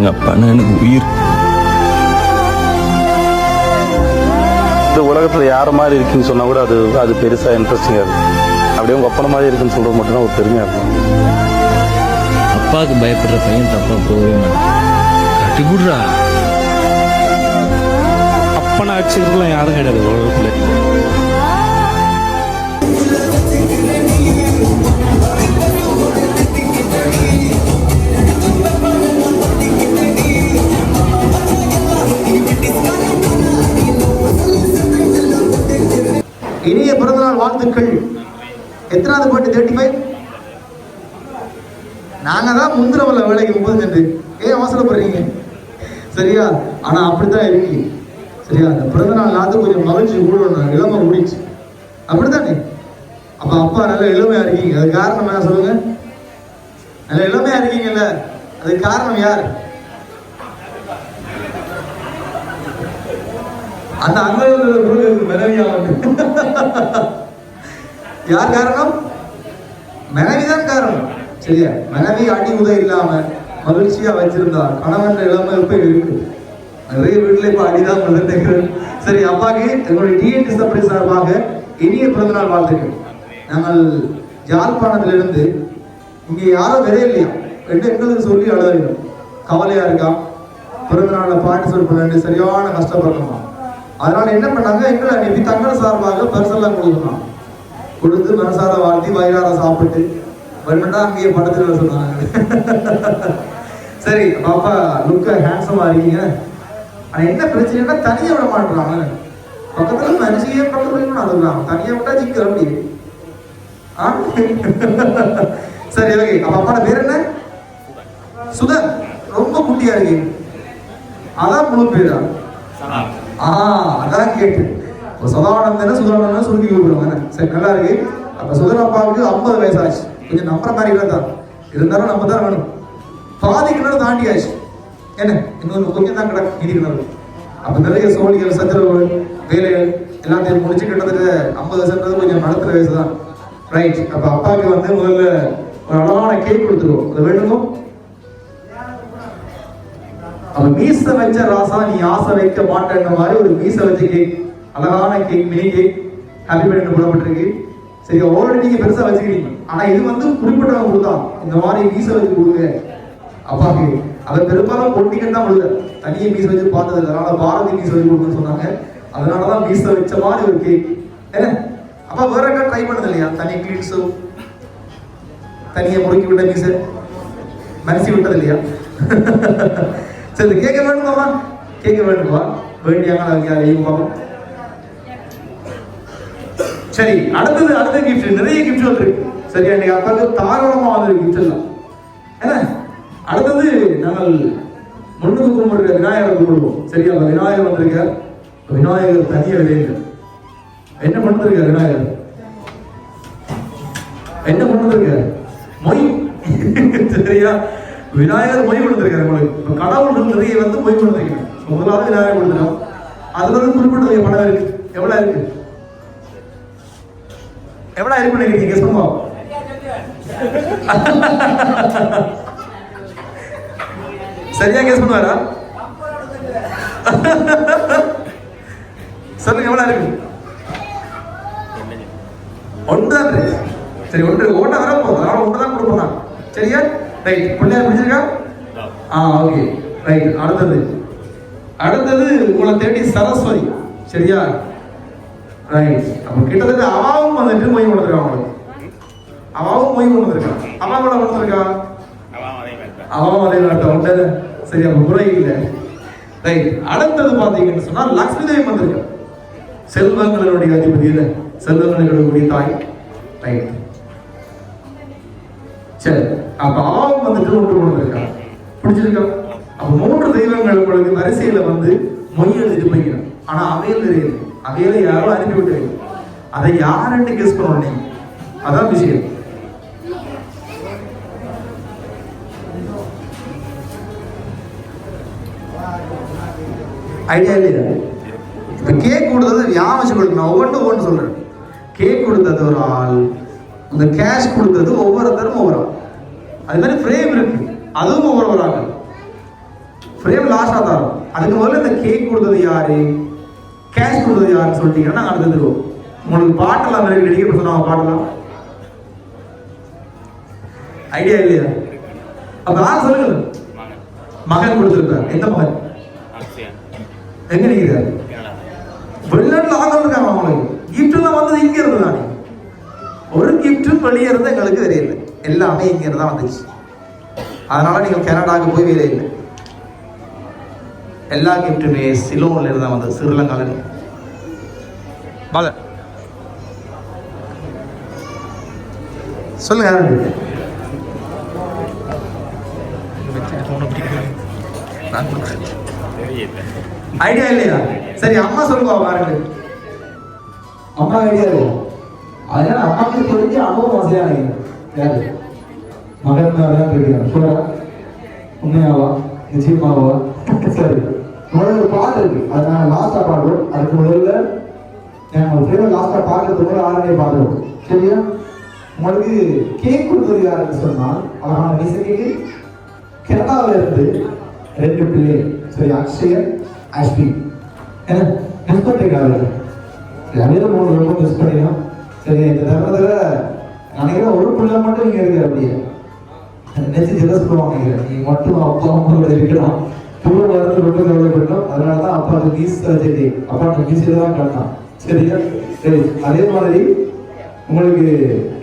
எங்கள் அப்பான்னா எனக்கு உயிர். இந்த உலகத்தில் யார் மாதிரி இருக்குன்னு சொன்னால் கூட அது அது பெருசாக இன்ட்ரெஸ்டிங்காக இருக்கும். அப்படியே உங்கள் அப்பனை மாதிரி இருக்குன்னு சொல்கிறது மட்டும்தான் ஒரு பெருமையாக இருக்கும். அப்பாவுக்கு பயப்படுற பையன் தப்பா போகவே மாட்டான். கட்டிவிடுறா அப்பனை அடிச்சுக்கிறதுலாம் யாரும் கிடையாது உலகத்துல. எத்தனாவது பாட்டு தேர்ட்டி ஃபைவ் நாங்கள் தான் முந்திரவல்ல வேலைக்கு முப்பது சென்று ஏன் அவசரப்படுறீங்க சரியா? ஆனால் அப்படித்தான் இருக்கு. சரியா? அந்த பிறந்தநாள் நாத்து கொஞ்சம் மகிழ்ச்சி கூடணும் இளமை கூடிச்சு அப்படித்தானே? அப்போ அப்பா நல்ல இளமையா இருக்கீங்க. அது காரணம் என்ன சொல்லுங்க? நல்ல இளமையா இருக்கீங்கல்ல. அது காரணம் யார்? அந்த அங்கே மனைவியா வந்து யார் காரணம்? மனைவிதான் காரணம். சரியா? மனைவி அடி உதை இல்லாம மகிழ்ச்சியா வச்சிருந்தா கணவன் இல்லாம இப்ப இருக்கு. நிறைய வீட்டுல இப்ப அடிதான் வந்துட்டு சரி அப்பாக்கு எங்களுடைய டிஎன்டி சப்ளை சார்பாக இனிய பிறந்தநாள் வாழ்த்துக்கள். நாங்கள் யாழ்ப்பாணத்திலிருந்து இங்க யாரும் விரைய இல்லையா ரெண்டு எங்களுக்கு சொல்லி அழுதும் கவலையா இருக்கா? பிறந்தநாள்ல பாட்டு சொல்லி சரியான கஷ்டப்படணுமா அதனால என்ன பண்ணாங்க? எங்களை அனுப்பி தங்கள் சார்பாக பரிசெல்லாம் கொடுக்கணும். கொடுத்து மனசார வாழ்த்தி வயிறார சாப்பிட்டு வரணும்னா அங்கேயே படத்துல சொன்னாங்க. சரி பாப்பா லுக்க ஹேண்ட்ஸமா இருக்கீங்க. ஆனா என்ன பிரச்சனைனா தனியா விட மாட்டாங்க பக்கத்துல மனுஷியே பக்கத்துல அழுகுறாங்க தனியா விட்டா ஜிக்கிற அப்படியே ஆ? சரி ஓகே அப்ப அப்பாட பேர் என்ன? சுதன். ரொம்ப குட்டியா இருக்கீங்க. அதான் முழு பேரா? ஆ அதான் கேட்டு சதானந்தன சுதானந்தன சுருக்கி கூப்பிடுவாங்க சரி நல்லா இருக்கு. அப்ப சுதன் அப்பாவுக்கு ஐம்பது வயசாச்சு. கொஞ்சம் நம்புற மாதிரி இல்லை தான். இருந்தாலும் நம்ம தான் வேணும். பாதி கிணறு தாண்டியாச்சு. என்ன? இன்னொரு கொஞ்சம் தான் கிடக்கு மீதி கிணறு. அப்ப நிறைய சோழிகள் சச்சரவுகள் வேலைகள் எல்லாத்தையும் முடிச்சு கிட்டத்தட்ட ஐம்பது வயசுன்றது கொஞ்சம் நடத்துற வயசு தான். ரைட் அப்ப அப்பாவுக்கு வந்து முதல்ல ஒரு அழகான கேக் கொடுத்துருவோம். அது வேணுமோ? அப்ப மீச வச்ச ராசா நீ ஆசை வைக்க மாட்டேன்ற மாதிரி ஒரு மீச வச்ச கேக் அழகான cake mini cake happy birthday போடப்பட்டிருக்கு. சரி ஆல்ரெடி நீங்க பெருசா வச்சுக்கிறீங்க. ஆனா இது வந்து குறிப்பிட்டவங்க கொடுத்தான் இந்த மாதிரி வீச வச்சு கொடுங்க. அப்பாக்கு அதை பெரும்பாலும் பொட்டிக்கன் தான் விழுத தனியே மீச வச்சு பார்த்தது இல்லை அதனால பாரதி மீச வச்சு கொடுக்குன்னு சொன்னாங்க. அதனாலதான் மீச வச்ச மாதிரி ஒரு கேக் என்ன? அப்பா வேற எங்க ட்ரை பண்ணது இல்லையா தனி கிளீன்ஸோ தனியை முறுக்கி விட்ட மீச மனசி விட்டது இல்லையா சரி கேட்க வேண்டுமாமா கேட்க வேண்டுமா? வேண்டியாங்க அவங்க பார்ப்போம் சரி அடுத்தது அடுத்த கிஃப்ட் நிறைய கிஃப்ட்கள் இருக்கு. சரியா இன்னைக்கு அப்பாவுக்கு தாராளமாக வந்து கிஃப்ட் எல்லாம். ஏன்னா அடுத்தது நாங்கள் முன்னுக்கு கும்பிடுற விநாயகரை கும்பிடுவோம். சரியா விநாயகர் வந்திருக்கார். விநாயகர் தனிய விளையுங்க என்ன பண்ணிருக்கார் விநாயகர்? என்ன பண்ணிருக்கார்? மொய். சரியா? விநாயகர் மொய் கொடுத்துருக்காரு உங்களுக்கு. கடவுள் நிறைய வந்து மொய் கொடுத்துருக்காங்க. முதலாவது விநாயகர் கொடுத்துருக்கோம் அதுல இருந்து குறிப்பிட்ட படம் இருக்கு. எவ்வளவு இருக்கு? எவ்வளவு இருக்கு நினைக்கிறீங்க சொல்லுங்க சரியா கேஸ் பண்ணுவாரா சொல்லுங்க எவ்வளவு இருக்கு ஒன்று தான் சரி ஒன்று ஒன்றா வர போதும் அதனால ஒன்று தான் கொடுப்போம் சரியா ரைட் பிள்ளையார் பிடிச்சிருக்கா ஆ ஓகே ரைட் அடுத்தது அடுத்தது உங்களை தேடி சரஸ்வதி சரியா ரைட் அப்ப கிட்டத்தட்ட அவாவும் வந்துட்டு மொய் கொடுத்துருக்கா அவங்களுக்கு. அவாவும் மொய் கொடுத்துருக்கா அவா கூட கொடுத்துருக்கா அவாவும் அதே நாட்டை உண்டு சரி அவன் குறை இல்லை. ரைட் அடுத்தது பாத்தீங்கன்னு சொன்னா லக்ஷ்மி தேவி வந்திருக்கா. செல்வங்களுடைய அதிபதியில செல்வங்களுடைய தாய். ரைட் சரி. அப்ப ஆவும் வந்துட்டு ஒன்று கொண்டு இருக்கா பிடிச்சிருக்கா அப்ப மூன்று தெய்வங்கள் உங்களுக்கு வரிசையில வந்து மொய் எழுதிட்டு போய்க்கிறான். ஆனா அவையில் தெரியல அவையில யாரோ அனுப்பி விட்டுருங்க அதை யாருன்னு கெஸ் பண்ணணும் நீங்க அதான் விஷயம். ஐடியா இல்லையா? இப்ப கேக் கொடுத்தது ஞாபகம் கொடுக்கணும் நான் ஒவ்வொன்று ஒவ்வொன்று சொல்றேன். கேக் கொடுத்தது ஒரு ஆள் அந்த கேஷ் கொடுத்தது ஒவ்வொருத்தரும் ஒவ்வொரு ஆள். அது மாதிரி ஃப்ரேம் இருக்கு. அதுவும் ஒவ்வொரு ஒரு ஆள் ஃப்ரேம் தான் இருக்கும். அதுக்கு முதல்ல இந்த கேக் கொடுத்தது யாரு? கேஷ் கொடுத்தது யாருன்னு சொல்லிட்டீங்கன்னா நாங்கள் அடுத்து தருவோம் உங்களுக்கு பாட்டெல்லாம் ரெடி பண்ண சொன்னாங்க பாட்டெல்லாம்? ஐடியா இல்லையா? அப்ப யார் சொல்லுங்க. மகன் கொடுத்துருக்காரு. எந்த மகன்? எங்க நிக்கிறாரு வெளிநாட்டுல ஆக இருக்காங்க அவங்களுக்கு கிஃப்ட் எல்லாம் வந்தது இங்க இருந்து தானே. ஒரு கிஃப்ட்டும் வெளியே இருந்து எங்களுக்கு தெரியல எல்லாமே இங்க இருந்து தான் வந்துச்சு. அதனால நீங்க கனடாவுக்கு போய் வேலை இல்லை. எல்லா கிஃப்ட்டுமே சிலோன்ல இருந்து தான் வந்தது. ஸ்ரீலங்கால இருந்து. சொல்லுங்க. யாரு? ஐடியா இல்லையா? சரி அம்மா சொல்லுவா பாருங்க. அம்மா ஐடியா இல்லையா? அதனால அம்மாக்கு தெரிஞ்ச அம்மாவும் வசதியான யாரு? மகன் தான் இருக்கிறார் சொல்றா உண்மையாவா? நிச்சயமாவா? சரி. முதல்ல ஒரு பாட்டு இருக்கு. அது நான் லாஸ்டா பாடுவோம் அதுக்கு முதல்ல நாங்கள் ஃபேவர் லாஸ்டா பாடுறதுக்கு முதல்ல ஆரம்பே பாடுவோம் சரியா? உங்களுக்கு கேக் கொடுத்தது யாருன்னு சொன்னால் அழகான மீசைக்கு கனடாவில் இருந்து ரெண்டு பிள்ளை. சரி அக்ஷயன் அஷ்பி என்ன? மிஸ் பண்ணிருக்காங்க அனைவரும் மூணு ரொம்ப மிஸ் பண்ணிடும் சரி இந்த தருணத்தில் நினைக்கிறேன் ஒரு பிள்ளை மட்டும் நீங்கள் இருக்கிற அப்படியே. நினைச்சு ஜெலஸ் பண்ணுவாங்க நீங்கள் மட்டும் அப்பா அம்மாவோட இருக்கிறான் புள்ள வளர்ந்து ரொம்ப கவலைப்பட்டோம் அதனாலதான் அப்பா அது மீஸ் சர்ஜரி அப்பா அந்த தான் காட்டான் சரியா? சரி. அதே மாதிரி உங்களுக்கு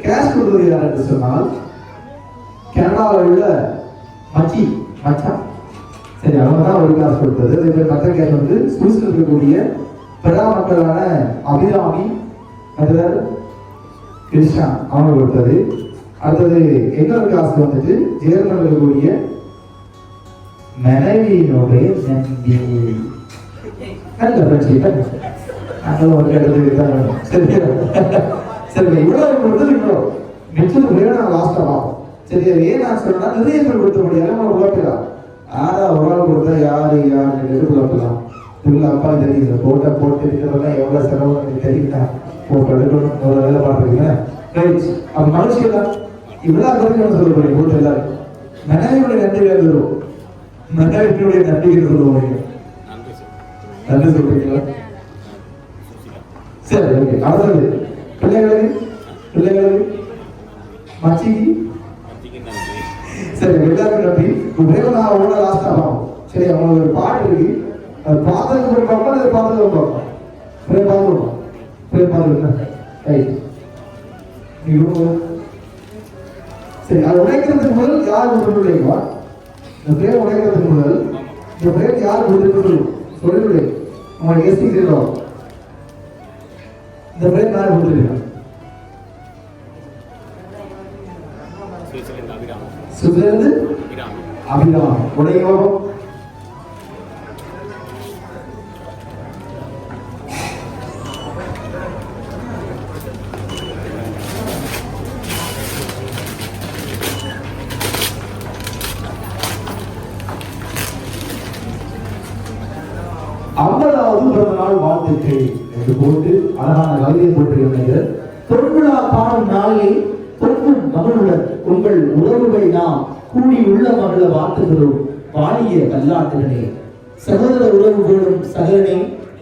கேஷ் கொடுத்தது யாருன்னு சொன்னால் கனடாவில் உள்ள மச்சி. மச்சான் சரி அவங்க தான் ஒரு காசு கொடுத்தது. அதே மாதிரி மற்ற கேஷ் வந்து சுவிஸ்ல இருக்கக்கூடிய பிரதா மக்களான அபிராமி அடுத்தது கிருஷ்ணா அவங்க கொடுத்தது. அடுத்தது இன்னொரு காசு வந்துட்டு ஜெயலலிதா இருக்கக்கூடிய மனைவியினுடைய நம்பி நல்ல நாங்களும் ஒரு இடத்துக்கு தான் சரி சரி இவ்வளோ கொடுத்தது இவ்வளோ மிச்சம் வேணும் லாஸ்ட் ஆகும் சரி அது ஏன் நான் சொல்றேன்னா நிறைய பேர் கொடுத்த முடியாது நம்ம குழப்பலாம் ஆனா ஒரு ஆள் கொடுத்தா யாரு யாரு குழப்பிடலாம் உள்ள அப்பா தெரியுது. போட்டோ போட்டு இருக்கிறதெல்லாம் செலவு எனக்கு தெரியுதா? போட்டோ ஒரு வேலை பார்த்துருக்கீங்க ரைட் மனுஷன் தான் இவ்வளவு சொல்ல போறீங்க போட்டு எல்லாரும். மனைவியுடைய நன்றி மனைவியுடைய நன்றி எழுதுறோம் நன்றி சொல்றீங்களா? சரி ஓகே. அடுத்தது பிள்ளைகளுக்கு பிள்ளைகளுக்கு மச்சிக்கு சரி எல்லாருக்கும் நன்றி. ஒரே ஒரு நான் அவங்களோட லாஸ்டா பார்ப்போம் சரி அவங்களுக்கு ஒரு பாட்டு இருக்கு. அது பார்த்ததுக்கு அப்புறம் பார்ப்போம் அது பார்த்ததுக்கு பார்ப்போம்? பிறகு பார்ப்போம்? பிறகு பார்த்துருக்கேன் ரைட் நீங்க சரி அது உடைக்கிறதுக்கு முதல் யார் கொடுத்துருக்கீங்களா இந்த பேர் உடைக்கிறதுக்கு முதல். இந்த பேர் யார் கொடுத்துருக்கு சொல்லிவிடு எஸ்டி தெரியும் இந்த பேர் யார் கொடுத்துருக்கீங்க சுதேந்து அபிராம். ஐம்பதாவது கவிதை போட்டிருக்கிறது பொன்விழா பாடும் நாளில் பொங்கும் மகளுடன் உங்கள் உறவுகள் நாம் கூடி உள்ள மகள வாழ்த்துகிறோம். வாழிய கல்லாட்டுகளே சகோதர உறவுகளும் சகலனே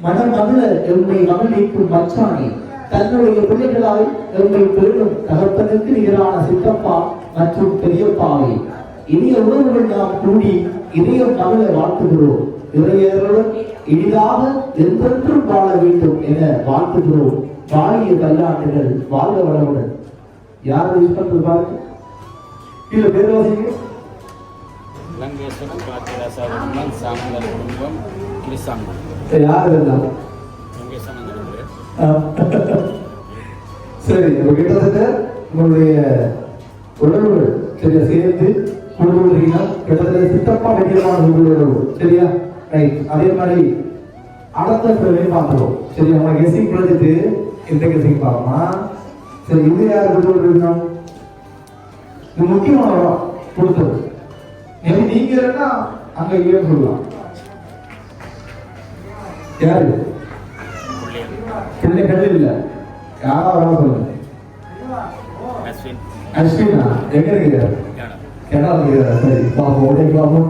மணமகள எம்மை மகளிக்கும் மச்சானே தன்னுடைய பிள்ளைகளால் எம்மை பெரும் தகப்பனுக்கு நிகரான சித்தப்பா மற்றும் பெரியப்பாவை இனிய உறவுகள் நாம் கூடி இதய மகள வாழ்த்துகிறோம். இறையர்களுடன் இனிதாக என்றென்றும் வாழ வேண்டும் என வாழ்த்துகிறோம். வாழிய கல்லாண்டுகள் வாழ்க வளமுடன். யார் யூஸ் பண்றது பாருங்க கீழே பேர் வாசிங்க லங்கேஸ்வரம் பாக்கியராசாவின் சாமந்தர் குடும்பம் கிரிசாங்கம் சரி, யார் இருந்தா? லங்கேஸ்வரம் நடந்தது சரி கிட்டத்தட்ட உங்களுடைய உறவுகள் சரியா குடும்பம் இருக்கீங்கன்னா கிட்டத்தட்ட சித்தப்பா வைக்கிறமான உறவு சரியா? ரைட் அதே மாதிரி அடுத்த பிறவையும் பார்த்துருவோம் சரி அவங்க கெசிங் ப்ராஜெக்ட் எந்த கெசிங் பார்க்கலாம் சரி இது யார் குடும்பம் இருக்கணும் இது முக்கியமான கொடுத்தது. மேபி நீங்க இல்லைன்னா அங்க இல்லைன்னு சொல்லலாம் யாரு? பிள்ளை கல்வி இல்ல. யாரா வர சொல்லுங்க. அஸ்வின். எங்க இருக்கிறார்? கேரளா. இருக்கிறார். சரி பாப்போம் உடனே பாப்போம்.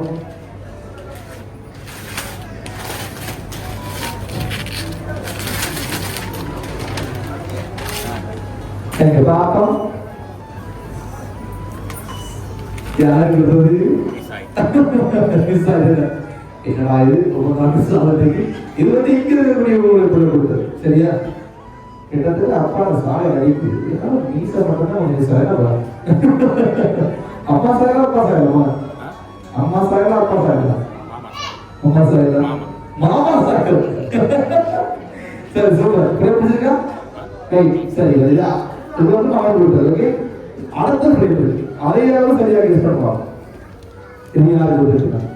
எங்க பாப்போம் யாருக்கு என்னடா இது ஒவ்வொரு நாட்டு இது வந்து இங்க இருக்கக்கூடிய உங்களுக்கு கொண்டு கொடுத்தது சரியா கிட்டத்தட்ட அப்பா சாலை அடிக்குது ஏன்னா மீச மட்டும்தான் உனக்கு சாயலா அப்பா சாயலா அப்பா அம்மா சாயலா அப்பா சாயலா அம்மா சாயலா மாமா சரி சூப்பர் சரி இது வந்து மாமா கொடுத்தது ஓகே அடுத்த பிரிவு அதையாவது சரியாக யூஸ் பண்ணுவாங்க இது யாரு கொடுத்துருக்காங்க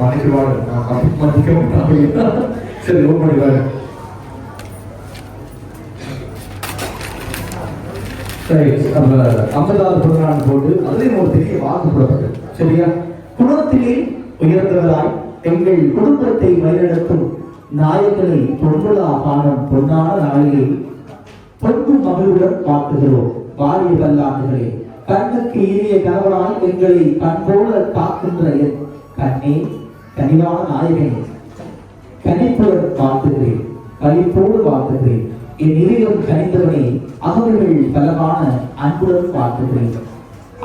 மன்னிக்குவாங்க மன்னிக்க சரி ரொம்ப பண்ணிடுவாங்க சரி நம்ம ஐம்பதாவது போட்டு அதுலேயும் ஒரு பெரிய வாக்கு போடப்பட்டது சரியா? குணத்திலே உயர்ந்தவராய் எங்கள் குடும்பத்தை வழிநடத்தும் நாயகனை பொன்முலா பானம் பொன்னான நாளிலே பொங்கு மகளுடன் பார்க்குகிறோம் வாரிய பல்லாண்டுகளே கண்ணுக்கு இனிய கணவனாய் எங்களை கண்போல காக்கின்ற என் கண்ணே கனிவான நாயகனே கனிப்புடன் வாழ்த்துகிறேன். கனிப்போடு வாழ்த்துகிறேன். என் இதயம் கனிந்தவனே அகவர்கள் பலமான அன்புடன் வாழ்த்துகிறேன்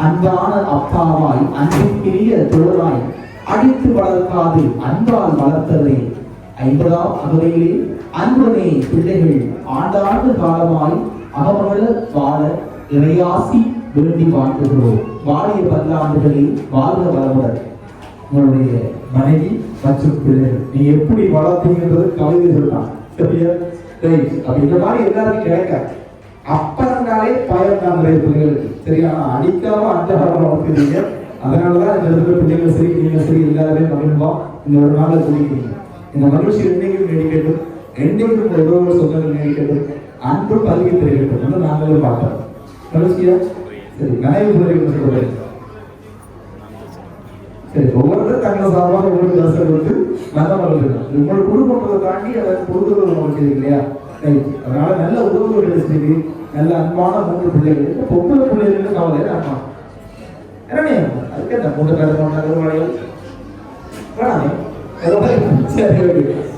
அன்பான அப்பாவாய் அன்பிற்கிரிய தோழராய் அடித்து வளர்க்காது அன்பால் வளர்த்ததே ஐம்பதாம் அகவையிலே அன்புடனே பிள்ளைகள் ஆண்டாண்டு காலமாய் அகமகள வாழ இறையாசி வேண்டி வாழ்த்துகிறோம். வாழிய பல்லாண்டுகளில் வாழ்க வளமுடன். உங்களுடைய மனைவி மற்றும் பிள்ளைகள் நீ எப்படி வளர்த்தீங்கன்றது கவிதை சொல்லலாம் சரியா சரி அப்படின்ற மாதிரி எல்லாருக்கும் கிடைக்காது அப்பறங்காலே பயம் தான் பிள்ளைகளுக்கு சரியா அடிக்காம அஞ்சகாரம் வளர்த்துறீங்க அதனாலதான் இந்த இருக்கிற பிள்ளைகள் சரி நீங்க சரி எல்லாருமே மகிழ்வோம் இந்த ஒரு நாள்ல சொல்லிக்கிறீங்க. இந்த மகிழ்ச்சி என்னைக்கும் நீடிக்கட்டும் என்னைக்கும் இந்த உறவுகள் சொந்தங்கள் நீடிக்கட்டும் அன்பு பல்கி தெரிவிக்கட்டும் என்று நாங்களும் பார்க்கிறோம். மகிழ்ச்சியா? சரி நினைவு பிள்ளைகள் சொல்றேன் சரி ஒவ்வொருத்தரும் தங்களை சார்பாக ஒவ்வொரு தசை கொடுத்து நல்ல மகள் உங்களோட குடும்பத்தை தாண்டி அதை பொறுத்தவரை உங்களுக்கு இல்லையா? சரி அதனால நல்ல உறவுகள் சரி நல்ல அன்பான மூன்று பிள்ளைகள். இந்த பொம்பளை பிள்ளைகளுக்கு கவலை அம்மா என்ன அதுக்கு என்ன? மூன்று பேர் கொண்டாங்க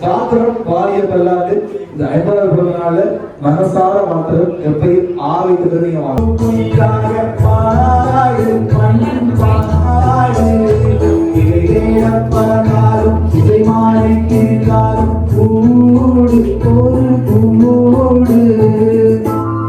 பாத்திரம் பாரிய பல்லாது இந்த ஐம்பதாவது பிறந்தநாள் மனசார மாத்திரம் எப்பயும் ஆரோக்கியத்தை நீங்க வாங்க പൂമോട് ഒരു പൂമോട്